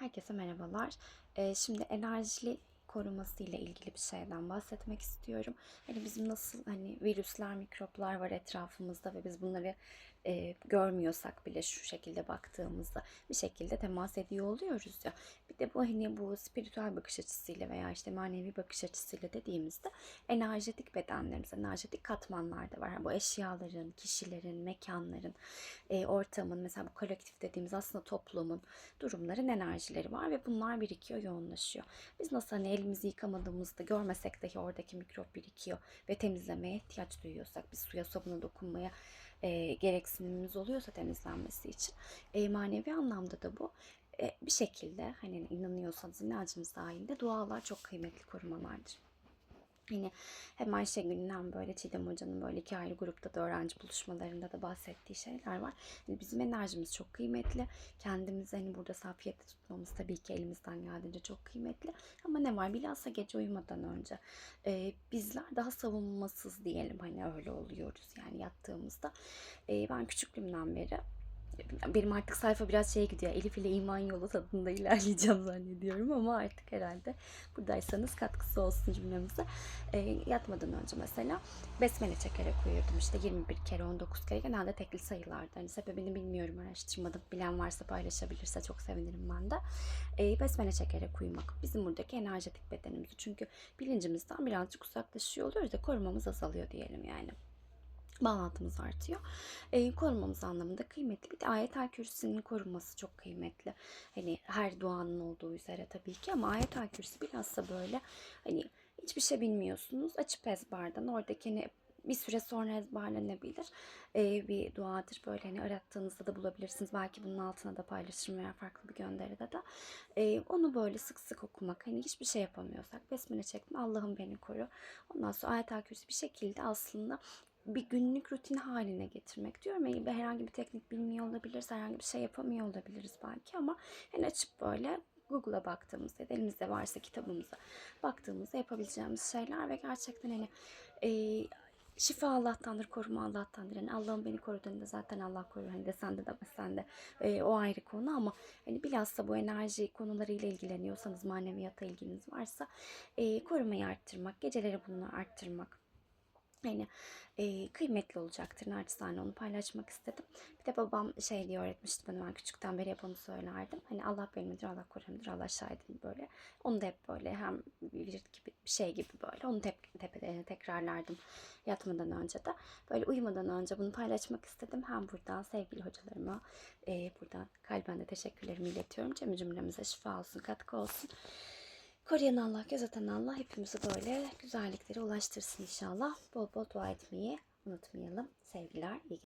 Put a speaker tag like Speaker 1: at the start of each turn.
Speaker 1: Herkese merhabalar. Ee, şimdi enerjili koruması ile ilgili bir şeyden bahsetmek istiyorum. Hani bizim nasıl hani virüsler, mikroplar var etrafımızda ve biz bunları e, görmüyorsak bile şu şekilde baktığımızda bir şekilde temas ediyor oluyoruz ya. Bir de bu hani bu spiritüel bakış açısıyla veya işte manevi bakış açısıyla dediğimizde enerjetik bedenlerimiz, enerjetik katmanlar da var. Yani bu eşyaların, kişilerin, mekanların, e, ortamın mesela bu kolektif dediğimiz aslında toplumun durumların enerjileri var ve bunlar birikiyor, yoğunlaşıyor. Biz nasıl hani elimizi yıkamadığımızda görmesek dahi oradaki mikrop birikiyor ve temizlemeye ihtiyaç duyuyorsak, biz suya sabuna dokunmaya e, gereksinimimiz oluyorsa temizlenmesi için e, manevi anlamda da bu e, bir şekilde hani inanıyorsanız inancımız dahilinde dualar çok kıymetli korumalardır. Hani hem Ayşegül'ün hem böyle Çiğdem Hoca'nın böyle iki ayrı grupta da öğrenci buluşmalarında da bahsettiği şeyler var. Hani bizim enerjimiz çok kıymetli. Kendimizi hani burada safiyette tutmamız tabii ki elimizden geldiğince çok kıymetli. Ama ne var bilhassa gece uyumadan önce e, bizler daha savunmasız diyelim hani öyle oluyoruz yani yattığımızda. E, ben küçüklüğümden beri benim artık sayfa biraz şeye gidiyor. Elif ile iman yolu tadında ilerleyeceğim zannediyorum ama artık herhalde buradaysanız katkısı olsun cümlemize. E, yatmadan önce mesela besmele çekerek uyurdum. İşte 21 kere 19 kere genelde tekli sayılarda. Hani sebebini bilmiyorum araştırmadım. Bilen varsa paylaşabilirse çok sevinirim ben de. E, besmele çekerek uyumak bizim buradaki enerjetik bedenimizi. Çünkü bilincimizden birazcık uzaklaşıyor oluyoruz da korumamız azalıyor diyelim yani bağlantımız artıyor. E, korunmamız anlamında kıymetli. Bir de ayetel kürsünün korunması çok kıymetli. Hani her duanın olduğu üzere tabii ki ama ayetel kürsü bilhassa böyle hani hiçbir şey bilmiyorsunuz. Açıp ezberden oradaki hani bir süre sonra ezberlenebilir ee, bir duadır. Böyle hani arattığınızda da bulabilirsiniz. Belki bunun altına da paylaşırım veya farklı bir gönderide de. Ee, onu böyle sık sık okumak. Hani hiçbir şey yapamıyorsak besmele çektim. Allah'ım beni koru. Ondan sonra ayet kürsü bir şekilde aslında bir günlük rutin haline getirmek diyorum. Yani herhangi bir teknik bilmiyor olabiliriz, herhangi bir şey yapamıyor olabiliriz belki ama hani açıp böyle Google'a baktığımızda elimizde varsa kitabımıza baktığımızda yapabileceğimiz şeyler ve gerçekten hani e, şifa Allah'tandır, koruma Allah'tandır. Yani Allah'ım beni koruduğunda zaten Allah korur. Hani de sen de demesen de e, o ayrı konu ama hani bilhassa bu enerji konularıyla ilgileniyorsanız, maneviyata ilginiz varsa e, korumayı arttırmak, geceleri bunu arttırmak yani e, kıymetli olacaktır. Naçizane onu paylaşmak istedim. Bir de babam şey diye öğretmişti bana ben küçükten beri hep onu söylerdim. Hani Allah benimdir, Allah korumdur, Allah şahidim böyle. Onu da hep böyle hem bir gibi bir şey gibi böyle. Onu tep tepede tekrarlardım yatmadan önce de. Böyle uyumadan önce bunu paylaşmak istedim. Hem buradan sevgili hocalarıma e, buradan kalben de teşekkürlerimi iletiyorum. Cemil cümlemize şifa olsun, katkı olsun. Koruyan Allah, gözeten Allah hepimizi böyle güzelliklere ulaştırsın inşallah. Bol bol dua etmeyi unutmayalım. Sevgiler, iyi